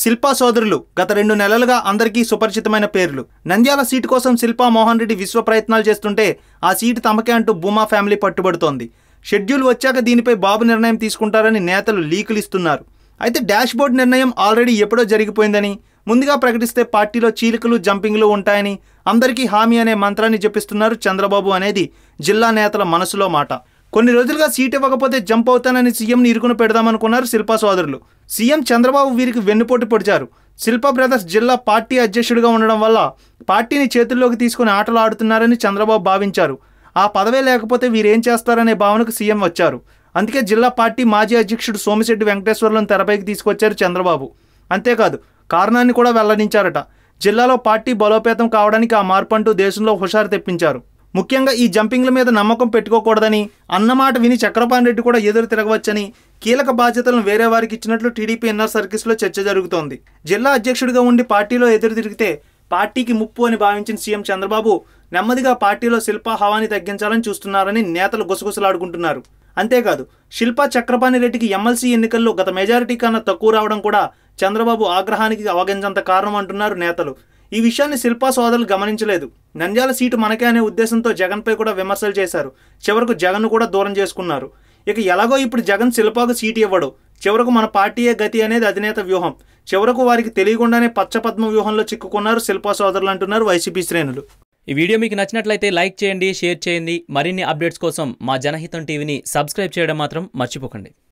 శిల్పా సోదరులు గత రెండు నెలలుగా అందరికీ సుపరిచితమైన పేర్లు. నంద్యాల సీటు కోసం శిల్పా మోహన్ రెడ్డి విశ్వ ప్రయత్నాలు చేస్తుంటే ఆ సీటు తమకే అంటూ భూమా ఫ్యామిలీ పట్టుబడుతోంది. షెడ్యూల్ వచ్చాక దీనిపై బాబు నిర్ణయం తీసుకుంటారని నేతలు లీకులు ఇస్తున్నారు. అయితే డాష్ బోర్డ్ నిర్ణయం ఆల్రెడీ ఎప్పుడో జరిగిపోయిందని ముందుగా ప్రకటిస్తే పార్టీలో చీలికలు జంపింగ్లు ఉంటాయని అందరికీ హామీ అనే మంత్రాన్ని జపిస్తున్నారు చంద్రబాబు అనేది జిల్లా నేతల మనసులో మాట. కొన్ని రోజులుగా సీట్ ఇవ్వకపోతే జంప్ అవుతానని సీఎంని ఇరుకున పెడదామనుకున్నారు శిల్పా సోదరులు. సీఎం చంద్రబాబు వీరికి వెన్నుపోటు పొడిచారు. శిల్పా బ్రదర్స్ జిల్లా పార్టీ అధ్యక్షుడిగా ఉండడం వల్ల పార్టీని చేతుల్లోకి తీసుకుని ఆటలు ఆడుతున్నారని చంద్రబాబు భావించారు. ఆ పదవే లేకపోతే వీరేం చేస్తారనే భావనకు సీఎం వచ్చారు. అందుకే జిల్లా పార్టీ మాజీ అధ్యక్షుడు సోమిశెట్టి వెంకటేశ్వర్లను తెరపైకి తీసుకొచ్చారు చంద్రబాబు. అంతేకాదు కారణాన్ని కూడా వెల్లడించారట. జిల్లాలో పార్టీ బలోపేతం కావడానికి ఆ మార్పు అంటూ దేశంలో హుషారు తెప్పించారు. ముఖ్యంగా ఈ జంపింగ్ల మీద నమ్మకం పెట్టుకోకూడదని అన్నమాట విని చక్రపాణి రెడ్డి కూడా ఎదురు తిరగవచ్చని కీలక బాధ్యతలను వేరే వారికి ఇచ్చినట్లు టీడీపీ ఎన్ఆర్ సర్కిల్స్లో చర్చ జరుగుతోంది. జిల్లా అధ్యక్షుడిగా ఉండి పార్టీలో ఎదురు తిరిగితే పార్టీకి ముప్పు అని భావించిన సీఎం చంద్రబాబు నెమ్మదిగా పార్టీలో శిల్పా హవాని తగ్గించాలని చూస్తున్నారని నేతలు గుసగుసలాడుకుంటున్నారు. అంతేకాదు శిల్పా చక్రపాణి రెడ్డికి ఎమ్మెల్సీ ఎన్నికల్లో గత మెజారిటీ కన్నా తక్కువ రావడం కూడా చంద్రబాబు ఆగ్రహానికి అవగించంత కారణం అంటున్నారు నేతలు. ఈ విషయాన్ని శిల్పా సోదరులు గమనించలేదు. నంద్యాల సీటు మనకే అనే ఉద్దేశంతో జగన్పై కూడా విమర్శలు చేశారు. చివరకు జగన్ను కూడా దూరం చేసుకున్నారు. ఇక ఎలాగో ఇప్పుడు జగన్ శిల్పాకు సీటు ఇవ్వడు. చివరకు మన పార్టీయే గతి అనేది అధినేత వ్యూహం. చివరకు వారికి తెలియకుండానే పచ్చపద్మ వ్యూహంలో చిక్కుకున్నారు శిల్పా సోదరులు అంటున్నారు వైసీపీ శ్రేణులు. ఈ వీడియో మీకు నచ్చినట్లయితే లైక్ చేయండి షేర్ చేయండి. మరిన్ని అప్డేట్స్ కోసం మా జనహితం టీవీని సబ్స్క్రైబ్ చేయడం మాత్రం మర్చిపోకండి.